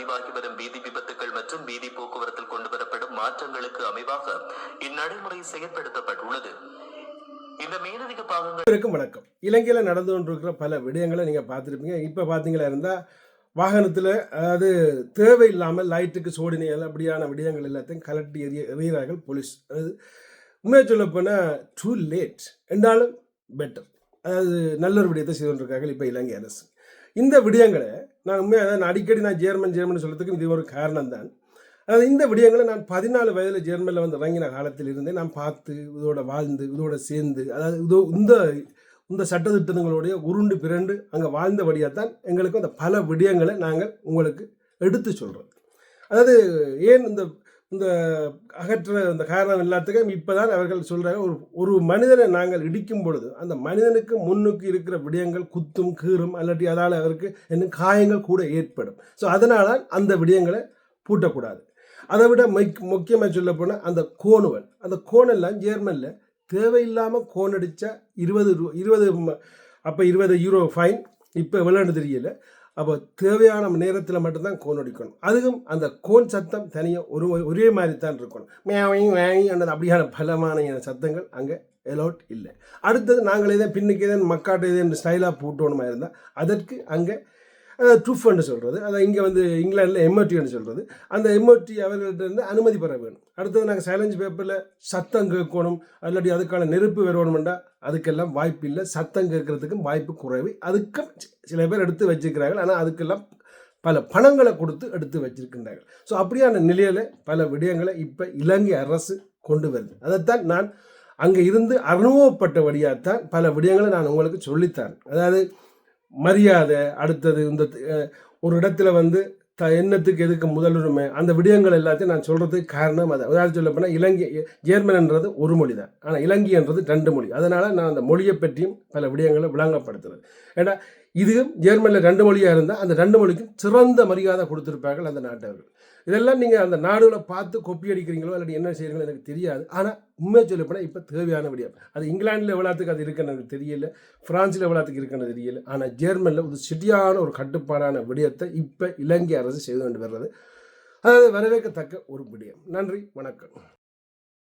பதிவாகி வரும் வீதி விபத்துகள் மற்றும் வீதி போக்குவரத்தில் கொண்டுவரப்படும் மாற்றங்களுக்கு அமைவாக இந்நடைமுறை செயற்படுத்தப்பட்டுள்ளது. இந்த வணக்கம். இலங்கையில் நடந்து கொண்டிருக்கிற பல விடயங்களை நீங்கள் பார்த்துருப்பீங்க. இப்போ பார்த்தீங்களா இருந்தால் வாகனத்தில் அதாவது தேவையில்லாமல் லைட்டுக்கு சோடினியல் அப்படியான விடயங்கள் எல்லாத்தையும் கலட்டி எறிய எறிகிறார்கள் போலீஸ். அதாவது உண்மையாக சொல்ல போனால் டூ லேட் என்றாலும் பெட்டர் அதாவது நல்ல ஒரு விடயத்தை செய்து கொண்டிருக்கார்கள் இப்போ இலங்கை அரசு. இந்த விடயங்களை நான் உண்மையாக அதாவது நான் அடிக்கடி நான் ஜேர்மன் ஜேர்மன் சொல்கிறதுக்கு இது ஒரு காரணம் தான் அதாவது இந்த விடயங்களை நான் பதினாலு வயதில் ஜெர்மனில் வந்து இறங்கின காலத்தில் இருந்தே நான் பார்த்து இதோட வாழ்ந்து இதோட சேர்ந்து அதாவது இதோ இந்த இந்த சட்டத்திட்டங்களுடைய உருண்டு பிறண்டு அங்கே வாழ்ந்தபடியாக தான் எங்களுக்கு அந்த பல விடயங்களை நாங்கள் உங்களுக்கு எடுத்து சொல்கிறோம் அதாவது ஏன் இந்த இந்த அகற்ற இந்த காரணம் எல்லாத்துக்கும் இப்போ தான் அவர்கள் சொல்கிறாங்க ஒரு ஒரு மனிதனை நாங்கள் இடிக்கும் பொழுது அந்த மனிதனுக்கு முன்னுக்கு இருக்கிற விடயங்கள் குத்தும் கீறும் அல்லாட்டி அதால் அவருக்கு இன்னும் காயங்கள் கூட ஏற்படும். ஸோ அதனால் அந்த விடயங்களை பூட்டக்கூடாது. அதை விட மைக் முக்கியமாக சொல்ல போனால் அந்த கோணுவல். அந்த கோணெல்லாம் ஜேர்மனில் தேவையில்லாமல் கோன் இருபது ரூ இருபது அப்போ இருபது யூரோ ஃபைன் இப்போ விளையாண்டு தெரியல. அப்போ தேவையான நேரத்தில் மட்டும்தான் கோன் அடிக்கணும். அதுவும் அந்த கோன் சத்தம் தனியாக ஒரு ஒரே மாதிரி தான் இருக்கணும் மேவையும் மேவி அந்த அப்படியான பலமான சத்தங்கள் அங்கே எலோட் இல்லை. அடுத்தது நாங்கள் ஏதோ பின்னுக்கு ஏதோ மக்காட்டு ஏதோ ஸ்டைலாக போட்டோணுமா இருந்தால் அதற்கு அங்கே ட்ரூஃப்னு சொல்கிறது அதை இங்கே வந்து இங்கிலாண்டில் எம்ஓடின்னு சொல்கிறது அந்த எம்ஓடி அவர்கள்ட்ட இருந்து அனுமதி பெற வேணும் அடுத்தது நாங்கள் சேலஞ்ச் பேப்பரில் சத்தம் கேட்கணும். இல்லாட்டி அதுக்கான நெருப்பு வரணுமெண்டா அதுக்கெல்லாம் வாய்ப்பு இல்லை. சத்தம் கேட்கறதுக்கும் வாய்ப்பு குறைவு. அதுக்கும் சில பேர் எடுத்து வச்சுக்கிறார்கள் ஆனால் அதுக்கெல்லாம் பல பணங்களை கொடுத்து எடுத்து வச்சிருக்கின்றார்கள். ஸோ அப்படியான நிலையில் பல விடயங்களை இப்போ இலங்கை அரசு கொண்டு வருது. அதைத்தான் நான் அங்கே இருந்து அனுபவப்பட்ட வழியாகத்தான் பல விடயங்களை நான் உங்களுக்கு சொல்லித்தரேன். அதாவது மரியாதை அடுத்தது இந்த ஒரு இடத்துல வந்து த எண்ணத்துக்கு எதுக்கு முதலுரிமை அந்த விடயங்கள் எல்லாத்தையும் நான் சொல்கிறதுக்கு காரணம் அது. அதாவது சொல்ல போனால் இலங்கை ஜேர்மன்ன்றது ஒரு மொழி தான். ஆனால் இலங்கைன்றது ரெண்டு மொழி. அதனால் நான் அந்த மொழியை பற்றியும் பல விடயங்களை விளங்கப்படுத்துறது. ஏன்னா இது ஜெர்மனியில் ரெண்டு மொழியாக இருந்தால் அந்த ரெண்டு மொழிக்கும் சிறந்த மரியாதை கொடுத்துருப்பார்கள் அந்த நாட்டவர்கள். இதெல்லாம் நீங்கள் அந்த நாடுகளை பார்த்து கொப்பி அடிக்கிறீங்களோ இல்லாட்டி என்ன செய்கிறீங்களோ எனக்கு தெரியாது. ஆனால் உண்மையை சொல்ல போனால் இப்போ தேவையான விடயம் அது இங்கிலாண்டில் எவ்வளோத்துக்கு அது இருக்குன்னு எனக்கு தெரியல ஃப்ரான்ஸில் எவ்வளோத்துக்கு இருக்குன்னு தெரியல ஆனால் ஜெர்மனில் ஒரு சிட்டியான ஒரு கட்டுப்பாடான விடயத்தை இப்போ இலங்கை அரசு செய்து கொண்டு வர்றது. அதாவது வரவேற்கத்தக்க ஒரு விடயம். நன்றி வணக்கம்.